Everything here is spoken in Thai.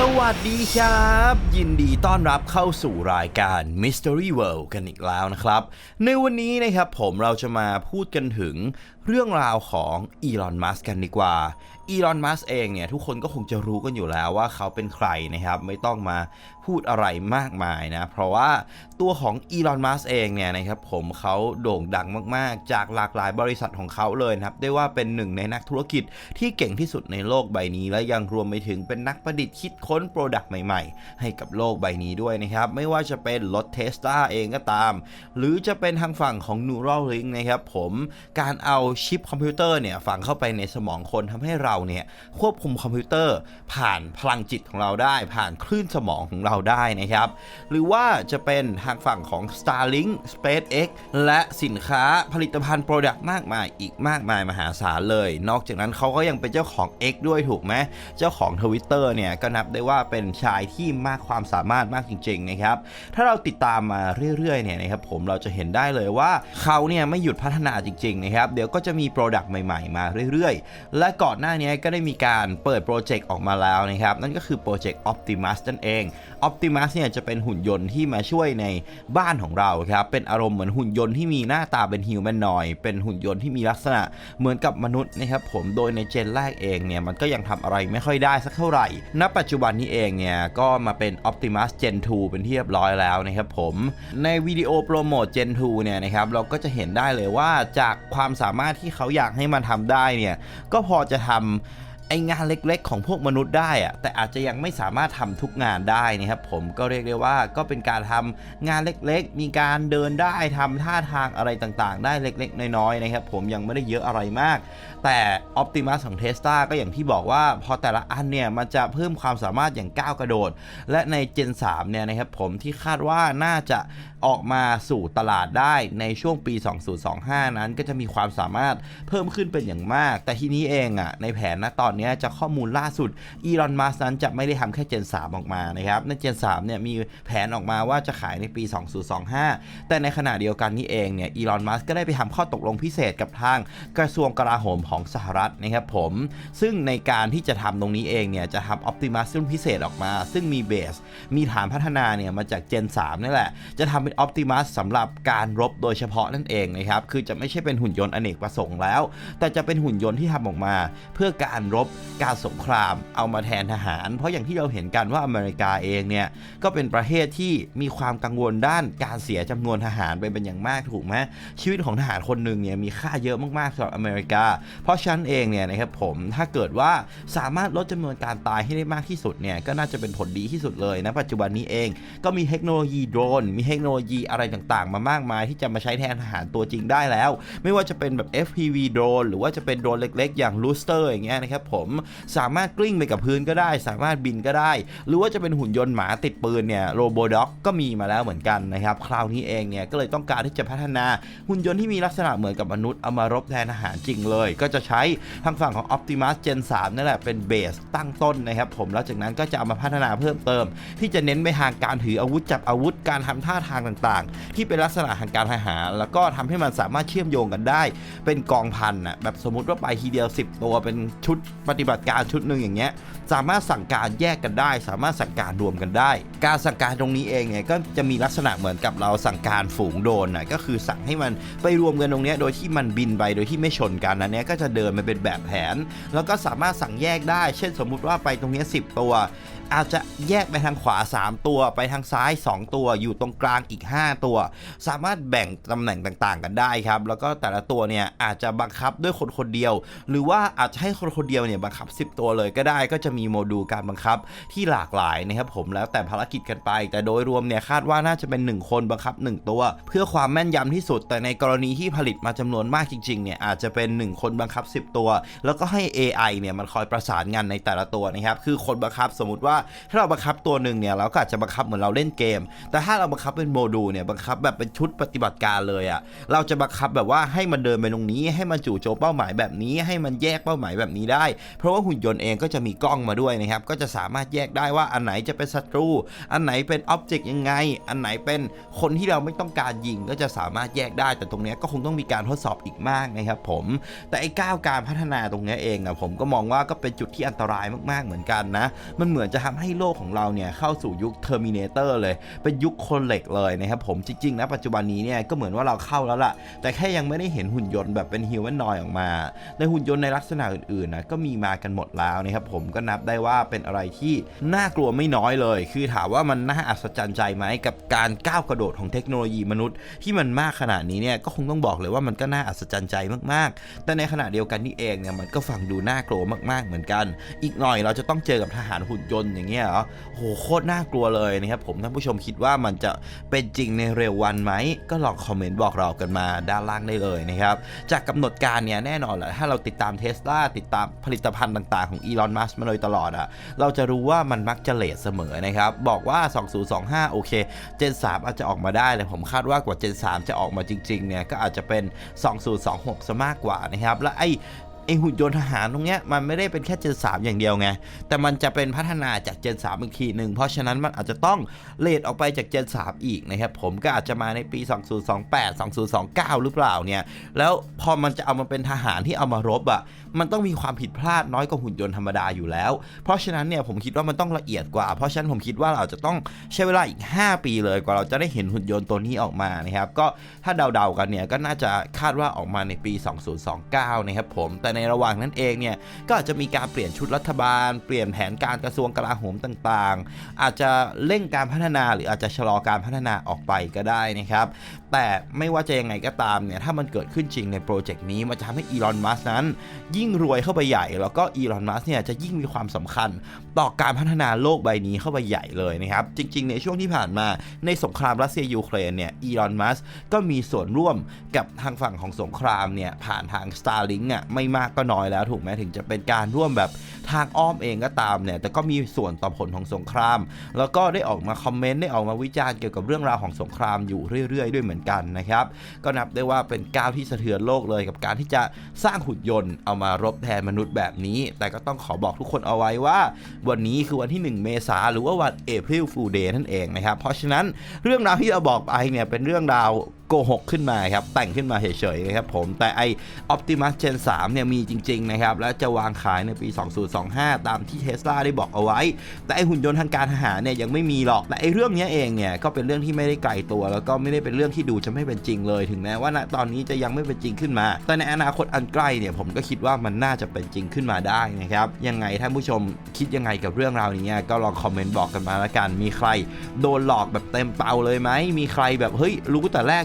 สวัสดีครับ ยินดีต้อนรับเข้าสู่รายการ Mystery World กันอีกแล้วนะครับ ในวันนี้นะครับผมเราจะมาพูดกันถึง เรื่องราวของอีลอนมัสกันดีกว่าอีลอนมัสเองเนี่ยทุกคนก็คงจะรู้กันอยู่แล้วว่าเขาเป็นใครนะครับไม่ต้องมาพูดอะไรมากมายนะ เพราะว่าตัวของอีลอนมัสเองเนี่ยนะครับผมเขาโด่งดังมากๆ จากหลากหลายบริษัทของเขาเลยนะครับได้ว่าเป็นหนึ่งในนักธุรกิจที่เก่งที่สุดในโลกใบนี้ และยังรวมไปถึงเป็นนักประดิษฐ์คิดค้นโปรดักต์ใหม่ๆ ให้กับโลกใบนี้ด้วยนะครับไม่ว่าจะเป็นรถเทสลาเองก็ตาม หรือจะเป็นทางฝั่งของ Neuralink นะครับผมการเอาชิปคอมพิวเตอร์เนี่ยฝังเข้าไปในสมองคนทำให้เราเนี่ยควบคุมคอมพิวเตอร์ ผ่านพลังจิตของเราได้ ผ่านคลื่นสมองของเราได้นะครับ หรือว่าจะเป็นทางฝั่งของ Starlink SpaceX และสินค้าผลิตภัณฑ์โปรดักต์มากมายอีกมากมายมหาศาลเลย นอกจากนั้นเขาก็ยังเป็นเจ้าของ X ด้วยถูกไหมเจ้าของ Twitter เนี่ยก็นับได้ว่าเป็นชายที่มากความสามารถมากจริงๆนะครับถ้าเราติดตามมาเรื่อยๆเนี่ยนะครับผมเราจะเห็นได้เลยว่าเขาเนี่ยไม่หยุดพัฒนาจริงๆนะครับเดี๋ยวก็จะมีโปรดักต์ใหม่ๆ มาเรื่อยๆ และก่อนหน้านี้ก็ได้มีการเปิดโปรเจกต์ออกมาแล้วนะครับ นั่นก็คือโปรเจกต์ Optimus นั่นเอง Optimus เนี่ยจะเป็นหุ่นยนต์ที่มาช่วยในบ้านของเราครับ เป็นอารมณ์เหมือนหุ่นยนต์ที่มีหน้าตาเป็นฮิวแมนนอย เป็นหุ่นยนต์ที่มีลักษณะเหมือนกับมนุษย์นะครับผม โดยในเจนแรกเองเนี่ยมันก็ยังทำอะไรไม่ค่อยได้สักเท่าไหร่ ณ ปัจจุบันนี้เองเนี่ยก็มาเป็น Optimus Gen 2 เป็นที่เรียบร้อยแล้วนะครับผม ในวิดีโอโปรโมท Gen 2 เนี่ยนะครับเราก็จะเห็นได้เลยว่าจากความสามารถที่เขาอยากให้มันทำได้เนี่ยก็พอจะทำ ไองานเล็กๆ ของพวกมนุษย์ได้อะแต่อาจจะยังไม่สามารถทำทุกงานได้นะครับผมก็เรียกได้ว่าก็เป็นการทำงานเล็กๆ มีการเดินได้ทำท่าทางอะไรต่างๆ ได้เล็กๆ น้อยๆนะครับผมยังไม่ได้เยอะอะไรมาก แต่ Optimus ของ Tesla ก็อย่างที่บอกว่าพอแต่ละอันเนี่ยมันจะเพิ่มความสามารถอย่างก้าวกระโดด และใน Gen 3เนี่ยนะครับผมที่คาดว่าน่าจะออกมาสู่ตลาดได้ในช่วงปี 2025 นั้นก็จะมีความสามารถเพิ่มขึ้นเป็นอย่างมาก แต่ทีนี้เองอะในแผนณตอนนี้จะข้อมูลล่าสุดอีลอนมัสนั้นจะไม่ได้ทำแค่ Gen 3 ออกมานะครับใน Gen 3เนี่ยมีแผนออกมาว่าจะขายในปี 2025 แต่ในขณะเดียวกันนี้เองเนี่ยอีลอนมัสก็ได้ไปทำข้อตกลงพิเศษกับทางกระทรวงกลาโหมของสหรัฐนะครับผม ซึ่งในการที่จะทำตรงนี้เองเนี่ยจะทำ Optimus รุ่นพิเศษออกมา ซึ่งมีเบส มีฐานพัฒนาเนี่ยมาจาก Gen 3นี่แหละ จะทำเป็น Optimus สำหรับการรบโดยเฉพาะนั่นเองนะครับ คือจะไม่ใช่เป็นหุ่นยนต์อเนกประสงค์แล้ว แต่จะเป็นหุ่นยนต์ที่ทำออกมา เพื่อการรบการสงครามเอามาแทนทหาร เพราะอย่างที่เราเห็นกันว่าอเมริกาเองเนี่ยก็เป็นประเทศที่มีความกังวลด้านการเสียจำนวนทหารไปเป็นอย่างมากถูกไหมชีวิตของทหารคนหนึ่งเนี่ยมีค่าเยอะมากๆสำหรับอเมริกา เพราะฉะนั้นเองเนี่ยนะครับผมถ้าเกิดว่าสามารถลดจำนวนการตายให้ได้มากที่สุดเนี่ยก็น่าจะเป็นผลดีที่สุดเลยนะปัจจุบันนี้เองก็มีเทคโนโลยีโดรนมีเทคโนโลยีอะไรต่างๆ มามากมายที่จะมาใช้แทนทหารตัวจริงได้แล้ว ไม่ว่าจะเป็นแบบ FPV โดรนหรือว่าจะเป็นโดรนเล็ก ๆ อย่าง l o o s t e r อย่างเงี้ยนะครับผมสามารถกลิ้งไปกับพื้นก็ได้ สามารถบินก็ได้ หรือว่าจะเป็นหุ่นยนต์หมาติดปืนเนี่ยโรโบด็อกก็มีมาแล้วเหมือนกันนะครับคราวนี้เองเนี่ยก็เลยต้องการที่จะพัฒนาหุ่นยนต์ที่มีลักษณะเหมือนกับมนุษย์เอามารบแทนทหารจริงเลย ก็จะใช้ทางฝั่งของ Optimus Gen 3นั่นแหละเป็นเบสตั้งต้นนะครับผมแล้วจากนั้นก็จะเอามาพัฒนาเพิ่มเติม ที่จะเน้นไปทางการถืออาวุธจับอาวุธการทำท่าทางต่างๆ ที่เป็นลักษณะทางการทหาร แล้วก็ทำให้มันสามารถเชื่อมโยงกันได้ เป็นกองพันน่ะแบบสมมติว่าไปทีเดียว 10 ตัวเป็นชุดปฏิบัติการชุดหนึ่งอย่างเงี้ยสามารถสั่งการแยกกันได้ สามารถสั่งการรวมกันได้ การสั่งการตรงนี้เองเนี่ยก็จะมีลักษณะเหมือนกับเราสั่งการฝูงโดรนน่ะก็คือสั่งให้มันไปรวมกันตรงนี้โดยที่มันบินไปโดยที่ไม่ชนกันนะเนี้ยก็จะเดินมาเป็นแบบแผน แล้วก็สามารถสั่งแยกได้ เช่นสมมุติว่าไปตรงนี้ 10 ตัว อาจจะแยกไปทางขวา 3 ตัวไปทางซ้าย 2 ตัว อยู่ตรงกลางอีก 5 ตัว สามารถแบ่งตำแหน่งต่างๆ กันได้ครับ แล้วก็แต่ละตัวเนี่ยอาจจะบังคับด้วยคนคนเดียว หรือว่าอาจจะให้คนคนเดียวเนี่ยบังคับ 10 ตัวเลยก็ได้ก็จะมีโมดูลการบังคับที่หลากหลายนะครับผมแล้วแต่ภารกิจกันไป แต่โดยรวมเนี่ยคาดว่าน่าจะเป็น 1 คนบังคับ 1 ตัว เพื่อความแม่นยำที่สุด แต่ในกรณีที่ผลิตมาจำนวนมากจริงๆเนี่ยอาจจะเป็น 1 คนบังคับ 10 ตัว แล้วก็ให้ AI เนี่ยมันคอยประสานงานในแต่ละตัวนะครับคือคนบังคับสมมติว่าถ้าเราบังคับตัวหนึ่งเนี่ยเราก็อาจจะบังคับเหมือนเราเล่นเกม แต่ถ้าเราบังคับเป็นโมดูลเนี่ยบังคับแบบเป็นชุดปฏิบัติการเลยอะ่ะเราจะบังคับแบบว่าให้มันเดินไปตรงนี้ให้มันจู่โจมเป้าหมายแบบนี้ให้มันแยกเป้าหมายแบบนี้ได้เพราะว่าหุ่นยนต์เองก็จะมีกล้องมาด้วยนะครับ ก็จะสามารถแยกได้ว่าอันไหนจะเป็นศัตรู อันไหนเป็นอ็อบเจกต์ยังไง อันไหนเป็นคนที่เราไม่ต้องการยิงก็จะสามารถแยกได้ แต่ตรงนี้ก็คงต้องมีการทดสอบอีกมากนะครับผม แต่ไอ้ก้าวการพัฒนาตรงนี้เองอะผมก็มองว่าก็เป็นจุดที่อันตรายมากๆเหมือนกันนะ มันเหมือนจะทำให้โลกของเราเนี่ยเข้าสู่ยุคเทอร์มินเตอร์เลย เป็นยุคคนเหล็กเลยนะครับผม จริงๆนะปัจจุบันนี้เนี่ยก็เหมือนว่าเราเข้าแล้วล่ะ แต่แค่ยังไม่ได้เห็นหุ่นยนต์แบบเป็นฮิวแมนนอยออกมา ในหุ่นยนต์ในลักษณะอื่นๆนะก็มีมากันหมดแล้วนะครับผมก็นับได้ว่าเป็นอะไรที่น่ากลัวไม่น้อยเลย คือถามว่ามันน่าอัศจรรย์ใจไหมกับการก้าวกระโดดของเทคโนโลยีมนุษย์ ที่มันมากขนาดนี้เนี่ยก็คงต้องบอกเลยว่ามันก็น่าอัศจรรย์ใจมากๆ แต่ในขณะเดียวกันนี่เองเนี่ยมันก็ฟังดูน่ากลัวมากๆเหมือนกัน อีกหน่อยเราจะต้องเจอกับทหารหุ่นยนต์อย่างเงี้ยเหรอโหโคตรน่ากลัวเลยนะครับผมท่านผู้ชมคิดว่ามันจะเป็นจริงในเร็ววันไหมก็ลองคอมเมนต์บอกเรากันมาด้านล่างได้เลยนะครับจากกำหนดการเนี่ยแน่นอนแหละถ้าเราติดตามเทสลาติดตามผลิิตภัณฑ์ต่างๆของอีลอนมัสมาโดยตลอดอะเราจะรู้ว่ามันมักจะเลทเสมอนะครับ บอกว่า 2025 โอเคเจน3อาจจะออกมาได้แต่ผมคาดว่ากว่าเจน3จะออกมาจริงๆเนี่ยก็อาจจะเป็น 2026 ซะมากกว่านะครับ และไอ ไอหุ่นยนต์ทหารตรงเนี้ยมันไม่ได้เป็นแค่เจน3อย่างเดียวไง แต่มันจะเป็นพัฒนาจากเจน3อีกทีหนึ่ง เพราะฉะนั้นมันอาจจะต้องเลทออกไปจากเจน3อีกนะครับ ผมก็อาจจะมาในปี 2028 2029 หรือเปล่าเนี่ย แล้วพอมันจะเอามาเป็นทหารที่เอามารบอะ่ะ มันต้องมีความผิดพลาดน้อยกว่าหุ่นยนต์ธรรมดาอยู่แล้ว เพราะฉะนั้นเนี่ยผมคิดว่ามันต้องละเอียดกว่า เพราะฉะนั้นผมคิดว่าเราจะต้องใช้เวลาอีก 5 ปีเลยกว่าเราจะได้เห็นหุ่นยนต์ตัวนี้ออกมานะครับ ก็ถ้าเดาๆกันเนี่ยก็น่าจะคาดว่าออกมาในปี 2029 นะครับผม แต่ในระหว่างนั้นเองเนี่ยก็อาจจะมีการเปลี่ยนชุดรัฐบาล เปลี่ยนแผนการกระทรวงกลาโหมต่างๆ อาจจะเร่งการพัฒนาหรืออาจจะชะลอการพัฒนาออกไปก็ได้นะครับแต่ไม่ว่าจะยังไงก็ตามเนี่ยถ้ามันเกิดขึ้นจริงในโปรเจกต์นี้มันจะทำให้อีลอนมัสนั้น ยิ่งรวยเข้าไปใหญ่ แล้วก็อีลอนมัสเนี่ยจะยิ่งมีความสำคัญต่อการพัฒนาโลกใบนี้เข้าไปใหญ่เลยนะครับ จริง ๆ ในช่วงที่ผ่านมาในสงครามรัสเซียยูเครนเนี่ยอีลอนมัสก็มีส่วนร่วมกับทางฝั่งของสงครามเนี่ยผ่านทาง Starlink อะไม่มากก็น้อยแล้วถูกไหมถึงจะเป็นการร่วมแบบทางอ้อมเองก็ตามเนี่ยแต่ก็มีส่วนต่อผลของสงคราม แล้วก็ได้ออกมาคอมเมนต์ได้ออกมาวิจารณ์เกี่ยวกับเรื่องราวของสงครามอยู่เรื่อยๆ ด้วยเหมือนกันนะครับ ก็นับได้ว่าเป็นก้าวที่สะเทือนโลกเลยกับการที่จะสร้างหุ่นยนต์เอามารบแทนมนุษย์แบบนี้ แต่ก็ต้องขอบอกทุกคนเอาไว้ว่า วันนี้คือวันที่ 1 เมษาหรือว่าวัน April Fool Day นั่นเองนะครับเพราะฉะนั้นเรื่องราวที่เราบอกไปเนี่ยเป็นเรื่องราว โกหกขึ้นมาครับ แต่งขึ้นมาเฉยๆนะครับผม แต่ไอ Optimus Gen 3 เนี่ยมีจริงๆนะครับ และจะวางขายในปี 2025 ตามที่เทสลาได้บอกเอาไว้ แต่ไอหุ่นยนต์ทางการทหารเนี่ยยังไม่มีหรอก แต่ไอเรื่องนี้เองเนี่ยก็เป็นเรื่องที่ไม่ได้ไกลตัว แล้วก็ไม่ได้เป็นเรื่องที่ดูจะไม่เป็นจริงเลย ถึงแม้ว่าณตอนนี้จะยังไม่เป็นจริงขึ้นมา แต่ในอนาคตอันใกล้เนี่ยผมก็คิดว่ามันน่าจะเป็นจริงขึ้นมาได้นะครับยังไงท่านผู้ชมคิดยังไงกับเรื่องราวนี้ก็ลองคอมเมนต์บอกกันมาละกัน มีใครโดนหลอกแบบเต็มเปาเลยไหมมีใครแบบเฮ้ยรู้แต่แรก